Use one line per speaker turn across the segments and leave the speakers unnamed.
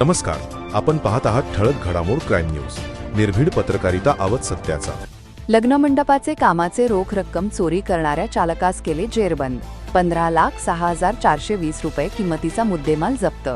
नमस्कार. आपण पाहत आहात ठळक घडामोड क्राईम न्यूज. निर्भीड पत्रकारिता आवत सत्याचा.
लग्नमंडपाचे कामाचे रोख रक्कम चोरी करणाऱ्या चालकास केले जेरबंद. पंधरा लाख सहा हजार चारशे वीस रुपये किंमतीचा मुद्देमाल जप्त.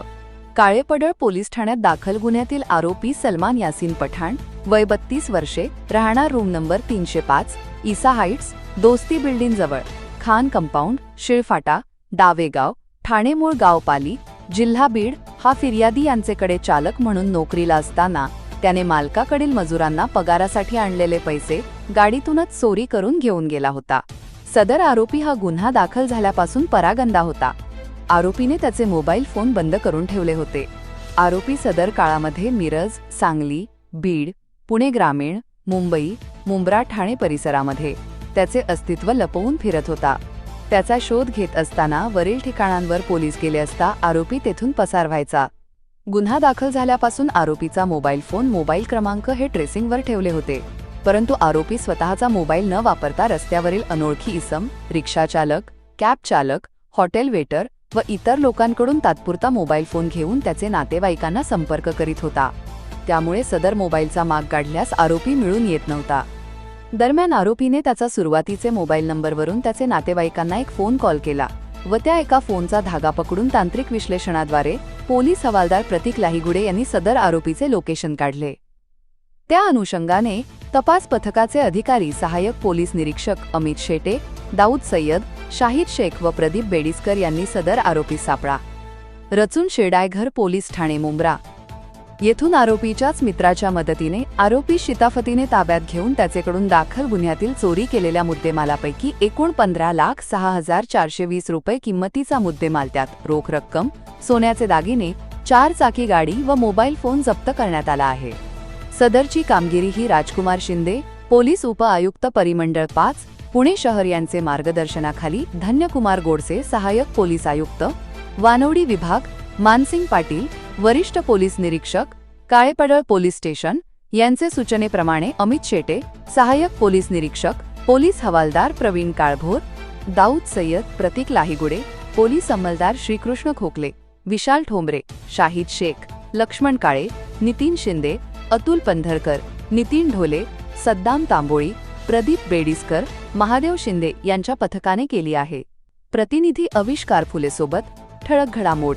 काळेपडळ पोलीस ठाण्यात दाखल गुन्ह्यातील आरोपी सलमान यासीन पठाण वय बत्तीस वर्षे राहणार रूम नंबर तीनशे पाच इसा हाईट्स दोस्ती बिल्डिंग जवळ खान कंपाऊंड शिळफाटा डावेगाव ठाणे मूळ गावपाली जिल्हा बीड हा फिर्यादी यांचेकडे चालक म्हणून नोकरीला असताना त्याने मालकाकडील मजुरांना पगारासाठी आणलेले पैसे गाडीतूनच चोरी करून घेऊन गेला होता. सदर आरोपी हा गुन्हा दाखल झाल्यापासून परागंदा होता. आरोपीने त्याचे मोबाईल फोन बंद करून ठेवले होते. आरोपी सदर काळामध्ये मिरज सांगली बीड पुणे ग्रामीण मुंबई मुंब्रा ठाणे परिसरामध्ये त्याचे अस्तित्व लपवून फिरत होता. त्याचा शोध घेत असताना वरील ठिकाणांवर पोलीस गेले असता आरोपी तेथून पसार व्हायचा. गुन्हा दाखल झाल्यापासून आरोपीचा मोबाईल फोन मोबाईल क्रमांक हे ट्रेसिंगवर ठेवले होते. परंतु आरोपी स्वतःचा मोबाईल न वापरता रस्त्यावरील अनोळखी इसम रिक्षाचालक कॅब चालक हॉटेल वेटर व इतर लोकांकडून तात्पुरता मोबाईल फोन घेऊन त्याचे नातेवाईकांना संपर्क करीत होता. त्यामुळे सदर मोबाईलचा माग काढल्यास आरोपी मिळून येत नव्हता. दरम्यान आरोपीने त्याचा सुरुवातीचे मोबाईल नंबरवरून त्याचे नातेवाईकांना एक फोन कॉल केला व त्या एका फोनचा धागा पकडून तांत्रिक विश्लेषणाद्वारे पोलीस हवालदार प्रतीक लाहिगुडे यांनी सदर आरोपीचे लोकेशन काढले. त्या अनुषंगाने तपास पथकाचे अधिकारी सहाय्यक पोलीस निरीक्षक अमित शेटे दाऊद सय्यद शाहिद शेख व प्रदीप बेडिसकर यांनी सदर आरोपी सापळा. रचून शेडायघर पोलीस ठाणे मुंब्रा. येथून आरोपीच्याच मित्राच्या मदतीने आरोपी शिताफतीने ताब्यात घेऊन त्याचेकडून दाखल गुन्ह्यातील चोरी केलेल्या मुद्देमालापैकी एकूण पंधरा लाख सहा हजार चारशे वीस रुपये किंमतीचा मुद्देमाल त्यात रोख रक्कम सोन्याचे दागिने चार चाकी गाडी व मोबाईल फोन जप्त करण्यात आला आहे. सदरची कामगिरी ही राजकुमार शिंदे पोलीस उपआयुक्त परिमंडळ पाच पुणे शहर यांचे मार्गदर्शनाखाली धन्यकुमार गोडसे सहाय्यक पोलीस आयुक्त वानवडी विभाग मानसिंग पाटील वरिष्ठ पोलीस निरीक्षक काळेपडळ पोलीस स्टेशन यांचे सूचनेप्रमाणे अमित शेटे सहाय्यक पोलीस निरीक्षक पोलीस हवालदार प्रवीण काळभोर दाऊद सय्यद प्रतीक लाहिगुडे पोलीस अंमलदार श्रीकृष्ण खोकले विशाल ठोंबरे शाहिद शेख लक्ष्मण काळे नितीन शिंदे अतुल पंधरकर नितीन ढोले सद्दाम तांबोळी प्रदीप बेडिसकर महादेव शिंदे यांच्या पथकाने केली आहे. प्रतिनिधी अविष्कार फुलेसोबत ठळक घडामोड